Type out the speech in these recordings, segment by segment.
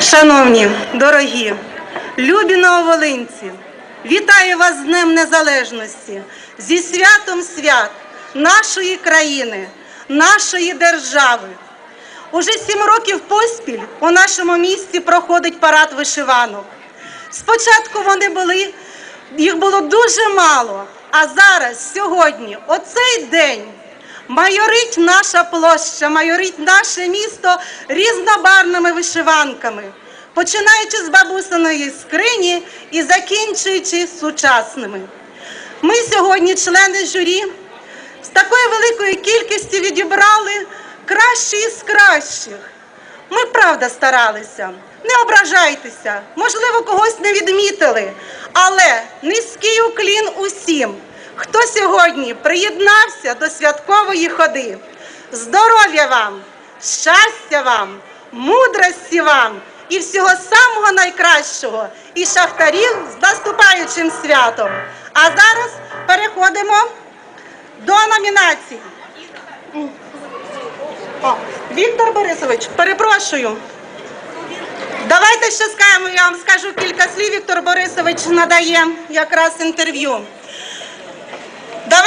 Шановні, дорогі, любі нововолинці, вітаю вас з Днем Незалежності, зі святом свят нашої країни, нашої держави. Уже сім років поспіль у нашому місті проходить парад вишиванок. Спочатку вони були, їх було дуже мало, а зараз, сьогодні, оцей день, майорить наша площа, майорить наше місто різнобарвними вишиванками, починаючи з бабусиної скрині і закінчуючи сучасними. Ми сьогодні, члени журі, з такою великою кількістю відібрали кращі із кращих. Ми правда старалися. Не ображайтеся, можливо, когось не відмітили, але низький уклін усім, хто сьогодні приєднався до святкової ходи. Здоров'я вам, щастя вам, мудрості вам і всього самого найкращого, і шахтарів з наступаючим святом. А зараз переходимо до номінацій. О, Віктор Борисович, перепрошую. Давайте ще скажемо, я вам скажу кілька слів. Віктор Борисович надає якраз інтерв'ю.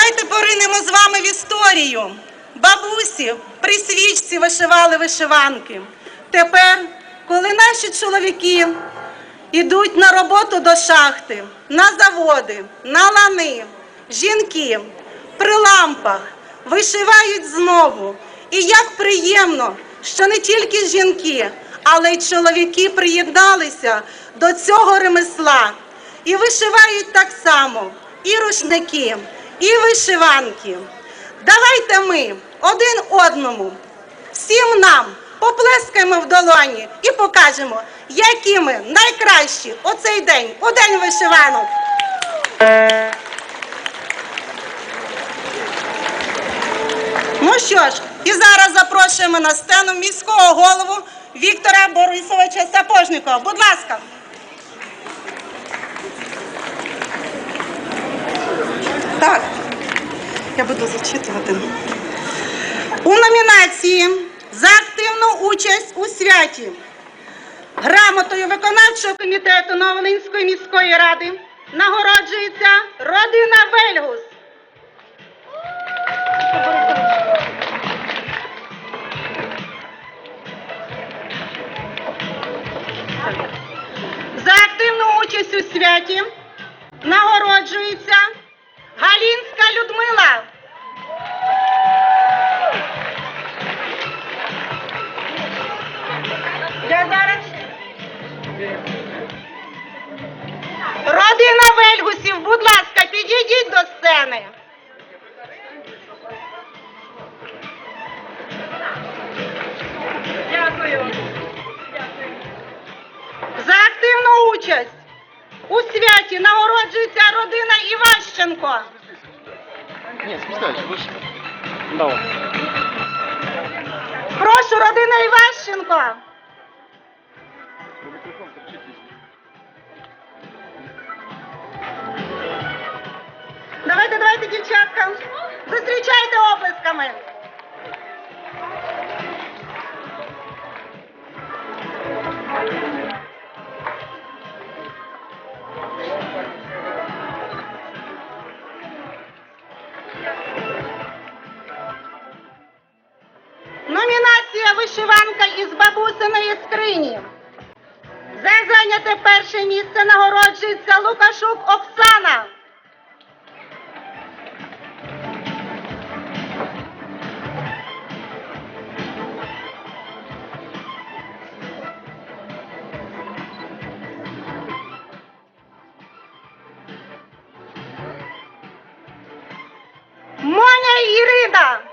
Давайте поринемо з вами в історію. Бабусі при свічці вишивали вишиванки. Тепер, коли наші чоловіки йдуть на роботу до шахти, на заводи, на лани, жінки при лампах вишивають знову. І як приємно, що не тільки жінки, але й чоловіки приєдналися до цього ремесла і вишивають так само і рушники, і вишиванки. Давайте ми один одному, всім нам поплескаємо в долоні і покажемо, які ми найкращі у цей день, у день вишиванок. Ну що ж, і зараз запрошуємо на сцену міського голову Віктора Борисовича Сапожникова. Будь ласка. Так, я буду зачитувати. У номінації за активну участь у святі грамотою виконавчого комітету Новолинської міської ради нагороджується родина Вельгус. За активну участь у святі нагороджується Галінська Людмила. Іващенко. Нет, спускайся, выше. Давай. Прошу, родина Іващенко. Давайте, давайте, дівчатка. Зустрічайте оплесками. Перше нагороджується Лукашук Оксана. Моня Ірина.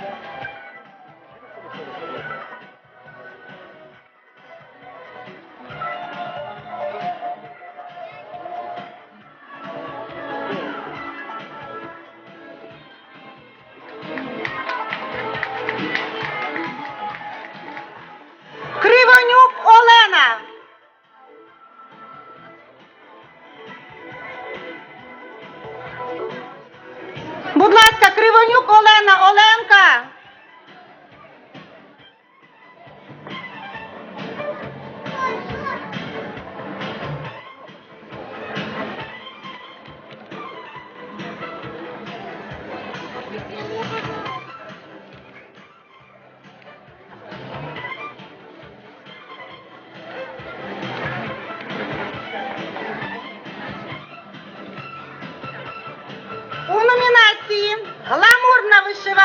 Yeah. Іванюк Олена Оленка.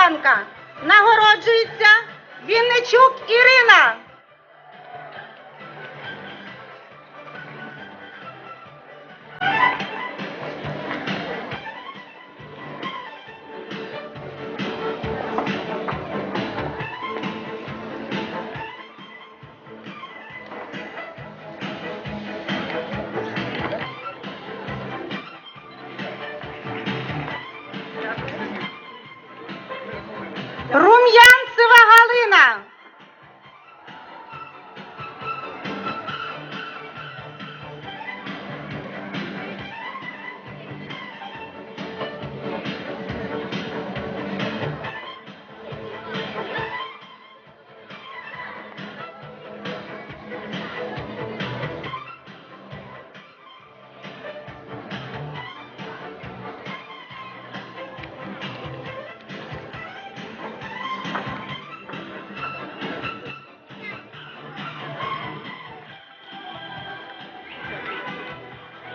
Гламурна нагороджується Вінничук Ірина.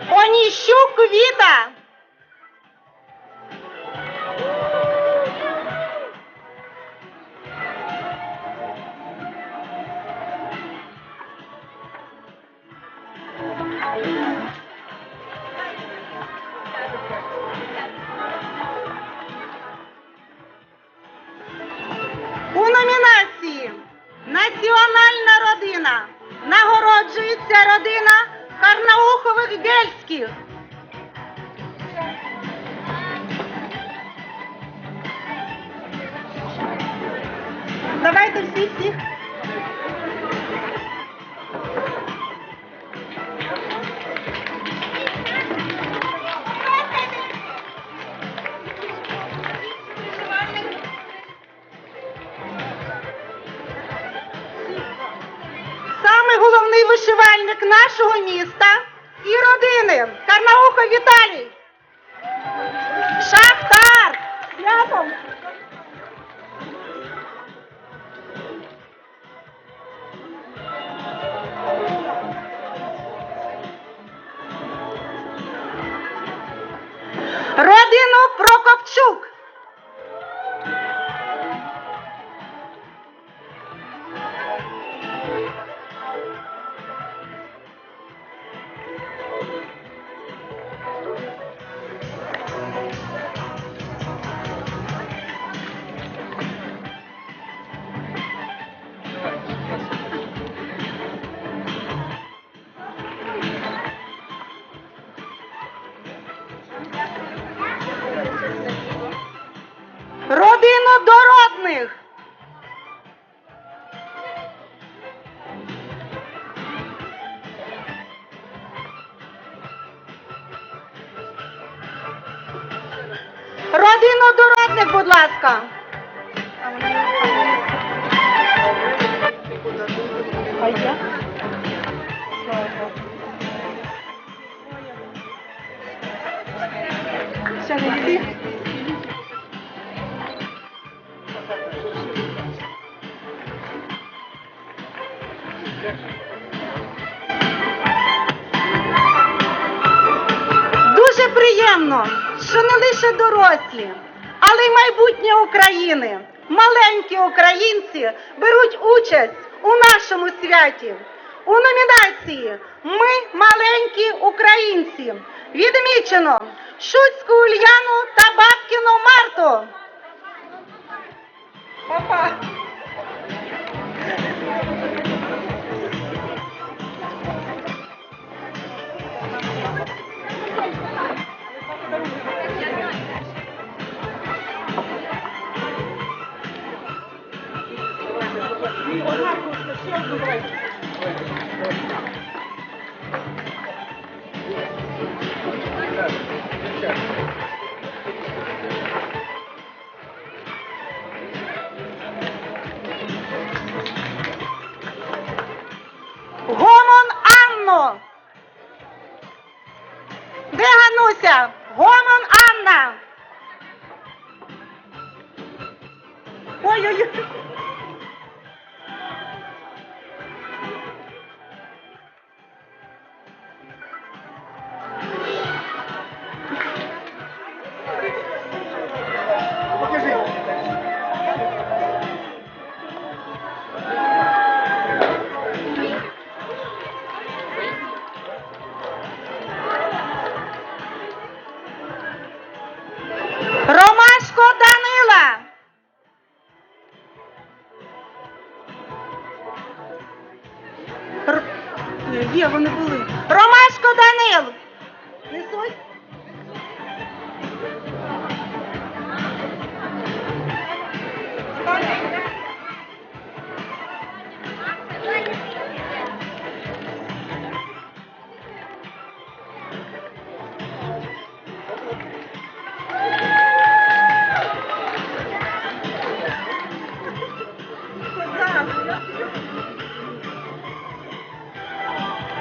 Оніщук Віта. У номінації Національна родина нагороджується родина Карнаухових Гельських. Давайте всі всіх. Вишивальник нашого міста і родини Карнаухов Віталій. Шахтар! Святом! Родину Прокопчук. Ласка. А я? Ще не всі? Дуже приємно, що не лише дорослі, але й майбутнє України, маленькі українці беруть участь у нашому святі. У номінації Ми маленькі українці відмічено Шуцьку Ульяну та Бабкіну Марту. Опа! Гануся? Гомон Анна. Ой-ой-ой. Є, вони були. Ромашко Данил.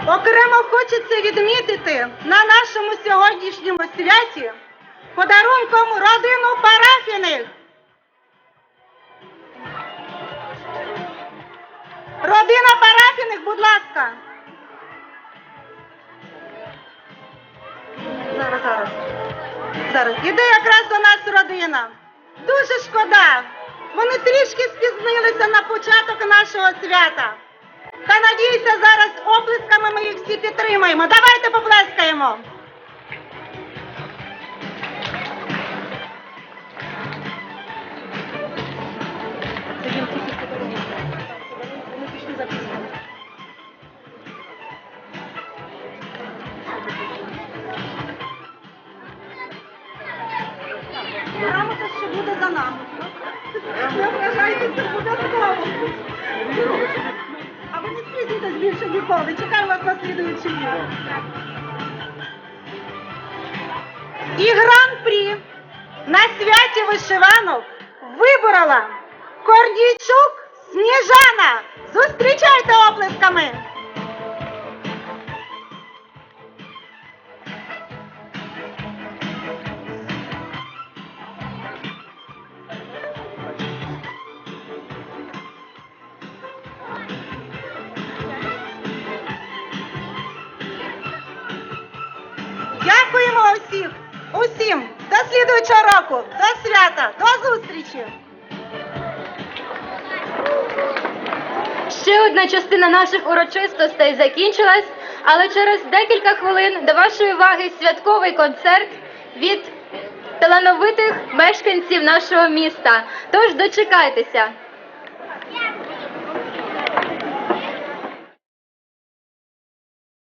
Окремо хочеться відмітити на нашому сьогоднішньому святі подарунком родину парафіних. Родина парафіних, будь ласка. Зараз, зараз. Зараз. Іде якраз до нас родина. Дуже шкода. Вони трішки спізнилися на початок нашого свята. Та надіюся, зараз оплесками ми їх всі підтримаємо. Давайте поплескаємо. Грамота ще буде за нами. Не вважайтеся обов'язково. А ви не спізнітесь більше ніколи. Чекаю вас на слідуючий рік. І гран-прі на святі вишиванок виборола Корнійчук Сніжана. Зустрічайте оплесками. Слідуючого року, до свята, до зустрічі. Ще одна частина наших урочистостей закінчилась, але через декілька хвилин до вашої уваги святковий концерт від талановитих мешканців нашого міста. Тож дочекайтеся.